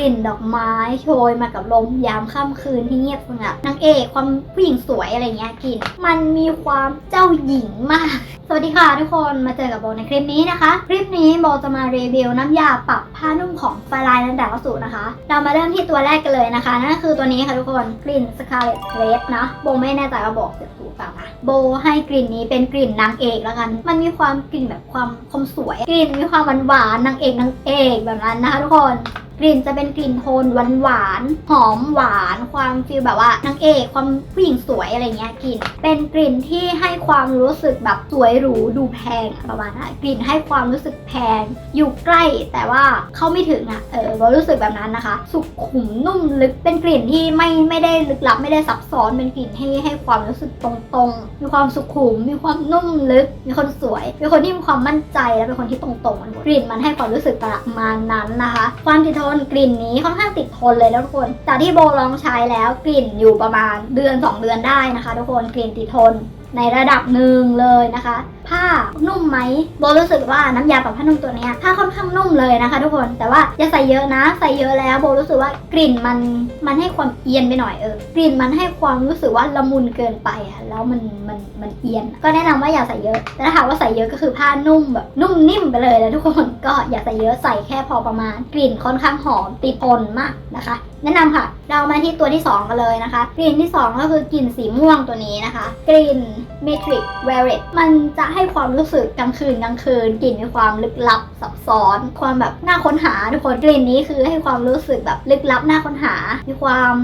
ลิ่นดอกไม้โชยมากับลมยามค่ำคืนที่เงียบสงบนางเอกความผู้หญิงสวยอะไรเงี้ยกลิ่นมันมีความเจ้าหญิงมาก สวัสดีค่ะทุกคนมาเจอกับโบในคลิปนี้นะคะ คลิปนี้โบจะมารีวิวน้ำยาปรับผ้านุ่มของฟลายนันดาสูตนะคะ เรามาเริ่มที่ตัวแรกกันเลยนะคะนั่นก็คือตัวนี้ค่ะทุกคนกลิ่น Scarlet Red นะโบไม่แน่ใจว่าบอกถูกเปล่านะโบให้กลิ่นนี้เป็นกลิ่นนางเอกแล้วกัน มันมีความกลิ่นแบบความคมสวย กลิ่นมีความหวานหวานนางเอกนางเอกแบบนั้นนะคะทุกคน กลิ่นจะเป็นกลิ่นโทนหวานหวานหอมหวาน ความฟีลแบบว่านางเอกความผู้หญิงสวยอะไรเงี้ยกลิ่น เป็นกลิ่นที่ให้ความรู้สึกแบบสวยหรูดูแพงประมาณนั้นกลิ่นให้ความรู้สึกแพง อยู่ใกล้แต่ว่าเข้าไม่ถึงอะเออเรารู้สึกแบบนั้นนะคะ สุขุมนุ่มลึกเป็นกลิ่นที่ไม่ไม่ได้ลึกลับไม่ได้ซับซ้อนเป็นกลิ่นให้ให้ความรู้สึกตรงๆ มีความสุขุม มีความนุ่มลึก มีคนสวย เป็นคนที่มีความมั่นใจและเป็นคนที่ตรงๆมันหมดกลิ่นมันให้ความรู้สึกประมาณนั้นนะคะ ความติดทนกลิ่นนี้ค่อนข้างติดทนเลยแล้วทุกคนจากที่โบลองใช้แล้วกลิ่นอยู่ประมาณเดือน 2 เดือนได้นะคะ ทุกคนกลิ่นติดทนในระดับหนึ่งเลยนะคะ ผ้านุ่มไหมโบรู้สึกว่าน้ำยาปรับผ้านุ่มตัวนี้ผ้าค่อนข้างนุ่มเลยนะคะ ทุกคนแต่ว่าอย่าใส่เยอะนะ ใส่เยอะแล้วโบรู้สึกว่ากลิ่นมันมันให้ความเอียนไปหน่อยเออกลิ่นมันให้ความรู้สึกว่าละมุนเกินไปอะแล้วมันมันมันเอียน ก็แนะนำว่าอย่าใส่เยอะแต่ถ้าหากว่าใส่เยอะก็คือผ้านุ่มแบบนุ่มนิ่มไปเลยนะทุกคนก็อย่าใส่เยอะใส่แค่พอประมาณ กลิ่นค่อนข้างหอมติดทนมากนะคะแนะนำค่ะ เรามาที่ตัวที่ 2 กันเลยนะคะ กลิ่นที่ 2 ก็คือกลิ่นสีม่วงตัวนี้นะคะ กลิ่น Matrix Violet มันจะให้ให้ความรู้สึกกลางคืนกลางคืนกลิ่นมีความลึกลับซับซ้อน ความแบบน่าค้นหาทุกคนกลิ่นนี้คือให้ความรู้สึกแบบลึกลับน่าค้นหา มีความ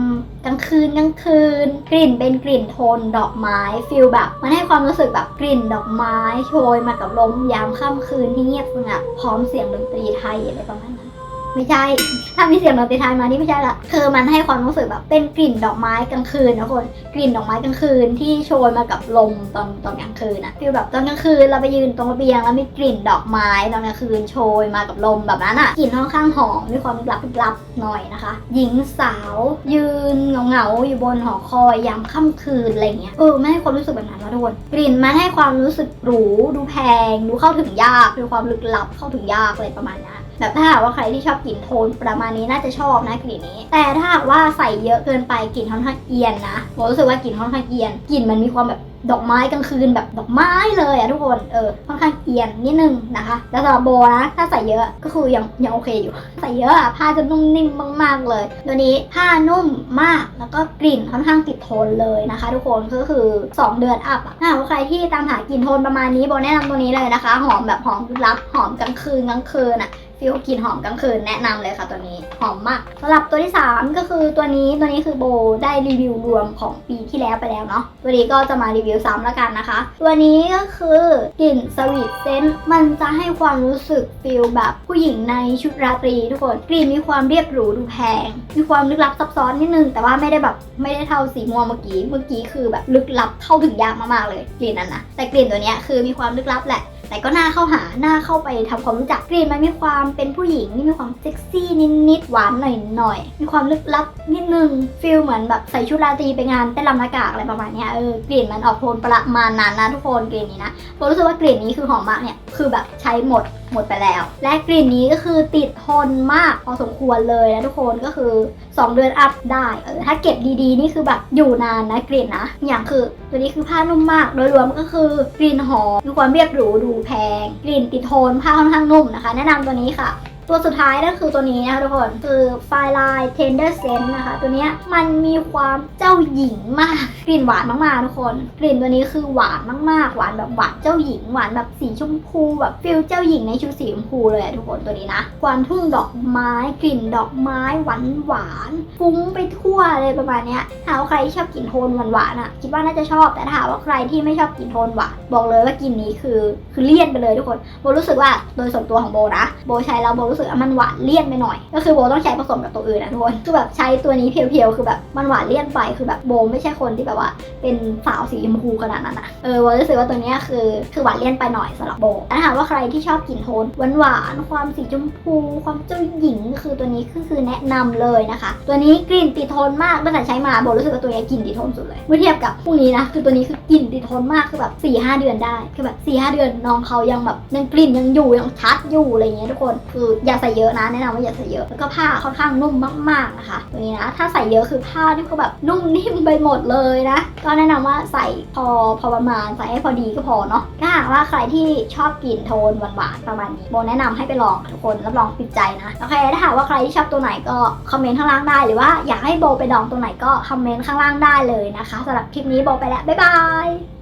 กลางคืนกลางคืน กลิ่นเป็นกลิ่นโทนดอกไม้ฟิลแบบ มันให้ความรู้สึกแบบกลิ่นดอกไม้โชยมากับลมยามค่ำคืนที่เงียบสงบพร้อมเสียงดนตรีไทยอะไรประมาณนั้น ไม่ใช่ ถ้ามีเสียงดนตรีไทยมานี่ไม่ใช่ละคือมันให้ความรู้สึกแบบเป็นกลิ่นดอกไม้กลางคืนนะคนกลิ่นดอกไม้กลางคืนที่โชยมากับลมตอนตอนกลางคืนอะฟีลแบบตอนกลางคืนเราไปยืนตรงระเบียงแล้วมีกลิ่นดอกไม้ตอนกลางคืนโชยมากับลมแบบนั้นอะกลิ่นค่อนข้างหอมมีความลึกลับลับหน่อยนะคะ หญิงสาว ยืนเงาเหงาๆอยู่บนหอคอยยามค่ำคืนอะไรเงี้ยเออไม่ให้ความรู้สึกแบบนั้นนะทุกคนกลิ่นมันให้ความรู้สึกหรูดูแพงดูเข้าถึงยากดูความลึกลับเข้าถึงยากอะไรประมาณนั้น แบบถ้าหากว่าใครที่ชอบกลิ่นโทนประมาณนี้น่าจะชอบนะกลิ่นนี้ แต่ถ้าหากว่าใส่เยอะเกินไปกลิ่นค่อนข้างเอียนนะผมรู้สึกว่ากลิ่นค่อนข้างเอียนกลิ่นมันมีความแบบดอกไม้กลางคืนแบบดอกไม้เลยอะทุกคนเออค่อนข้างเอียนนิดนึงนะคะแล้วสำหรับโบนะถ้าใส่เยอะก็คือยังยังโอเคอยู่ ใส่เยอะอะผ้าจะนุ่มนิ่มมากๆเลยตัวนี้ผ้านุ่มมากแล้วก็กลิ่นค่อนข้างติดทนเลยนะคะ ทุกคนก็คือ 2 เดือนอัพอะถ้าหากว่าใครที่ตามหากลิ่นโทนประมาณนี้โบแนะนำตัวนี้เลยนะคะ หอมแบบหอมลับหอมกลางคืนกลางคืนอะ ฟิลกลิ่นหอมกลางคืนแนะนำเลยค่ะตัวนี้หอมมากสำหรับตัวที่ 3 ก็คือตัวนี้ตัวนี้คือโบได้รีวิวรวมของปีที่แล้วไปแล้วเนาะตัวนี้ก็จะมารีวิวซ้ำแล้วกันนะคะ ตัวนี้ก็คือกลิ่นสวีทเซนต์มันจะให้ความรู้สึกฟิลแบบผู้หญิงในชุดราตรีทุกคนกลิ่นมีความเรียบหรูดูแพง มีความลึกลับซับซ้อนนิดนึง แต่ว่าไม่ได้แบบไม่ได้เท่าสีม่วงเมื่อกี้เมื่อกี้คือแบบลึกลับเข้าถึงยากมากๆเลยกลิ่นนั้นนะแต่กลิ่นตัวนี้คือมีความลึกลับแหละ แต่ก็น่าเข้าหาน่าเข้าไปทำความรู้จักกลิ่นมันมีความเป็นผู้หญิงนี่มีความเซ็กซี่นิดๆหวานหน่อยๆมีความลึกลับนิดนึงฟิลเหมือนแบบใส่ชุดราตรีไปงานเต้นรำหน้ากากอะไรประมาณนี้เออกลิ่นมันออกโทนประมาณนั้นนะทุกคนกลิ่นนี้นะผมรู้สึกว่ากลิ่นนี้คือหอมมากเนี่ยคือแบบใช้หมดหมดไปแล้ว และกลิ่นนี้ก็คือติดทนมากพอสมควรเลยนะทุกคนก็คือ 2 เดือนอัพได้เออถ้าเก็บดีๆ นี่คือแบบอยู่นานนะกลิ่นนะ อย่างคือตัวนี้คือผ้านุ่มมาก โดยรวมก็คือกลิ่นหอมมีความเรียบหรูดูแพง กลิ่นติดทนผ้าค่อนข้างนุ่มนะคะ แนะนำตัวนี้ค่ะ ตัวสุดท้ายนั่นคือตัวนี้นะคะทุกคนคือ f i l i Tender Scent นะคะ ตัวนี้มันมีความเจ้าหญิงมาก กลิ่นหวานมากๆทุกคน กลิ่นตัวนี้คือหวานมากๆ หวานแบบหวานเจ้าหญิงหวานแบบสีชมพูแบบฟิลเจ้าหญิงในชุดสีชมพูเลยอะทุกคนตัวนี้นะความทุ่งดอกไม้กลิ่นดอกไม้หวานหวานฟุ้งไปทั่วเลยประมาณเนี้ยถ้าว่าใครที่ชอบกลิ่นโทนหวานหวานๆอะคิดว่าน่าจะชอบแต่ถาหากว่าใครที่ไม่ชอบกลิ่นโทนหวานบอกเลยว่ากลิ่นนี้คือคือเลี่ยนไปเลยทุกคนโบรู้สึกว่าโดยส่วนตัวของโบนะโบใช้แล้วโบรู้สึกว่ามันหวานเลี่ยนไปหน่อย ก็คือโบต้องใช้ผสมกับตัวอื่นนะทุกคนคือแบบใช้ตัวนี้เพียวๆคือแบบมันหวานเลี่ยนไปคือแบบโบไม่ใช่คนที่แบบว่า เป็นสาวสีชมพูขนาดนั้นอะเออโบรู้สึกว่าตัวนี้คือคือหวานเลี่ยนไปหน่อยสำหรับโบแต่ถ้าหากว่าใครที่ชอบกลิ่นโทนหวานหวานๆความสีชมพู ความเจ้าหญิงคือตัวนี้คือคือแนะนำเลยนะคะ ตัวนี้กลิ่นติดทนมากตั้งแต่ใช้มาโบรู้สึกว่าตัวนี้กลิ่นติดทนสุดเลยเมื่อเทียบกับพวกนี้นะคือตัวนี้คือกลิ่นติดทนมากคือแบบ4ี่หเดือนได้คือแบบ4ี่หเดือนน้องเขายังแบบยังกลิ่นยังอยู่ยังชัดอยู่อะไรเงี้ยทุกคนคืออย่าใส่เยอะนะแนะนำว่าอย่าใส่เยอะแล้วก็ผ้าค่อนข้างนุ่มมากๆนะคะตัวนี้นะถ้าใส่เยอะคือผ้านี่ก็แบบนุ่มนิ่มไปหมดเลยนะก็แนะนำว่าใส่พอพอประมาณใส่ให้พอดีก็พอเนาะถ้าหากว่าใครที่ชอบกลิ่นโทนหวานๆประมาณนี้โบแนะนำให้ไปลองทุกคนรับรองติดใจนะโอเคถ้าหากว่าใครที่ชอบตัวไหนก็คอมเมนต์ข้างล่างได้หรือว่าอยากให้โบไปลองตัวไหนก็คอมเมนต์ข้างล่างได้เลยนะคะสำหรับคลิปนี้โบไปแล้วบ๊ายบาย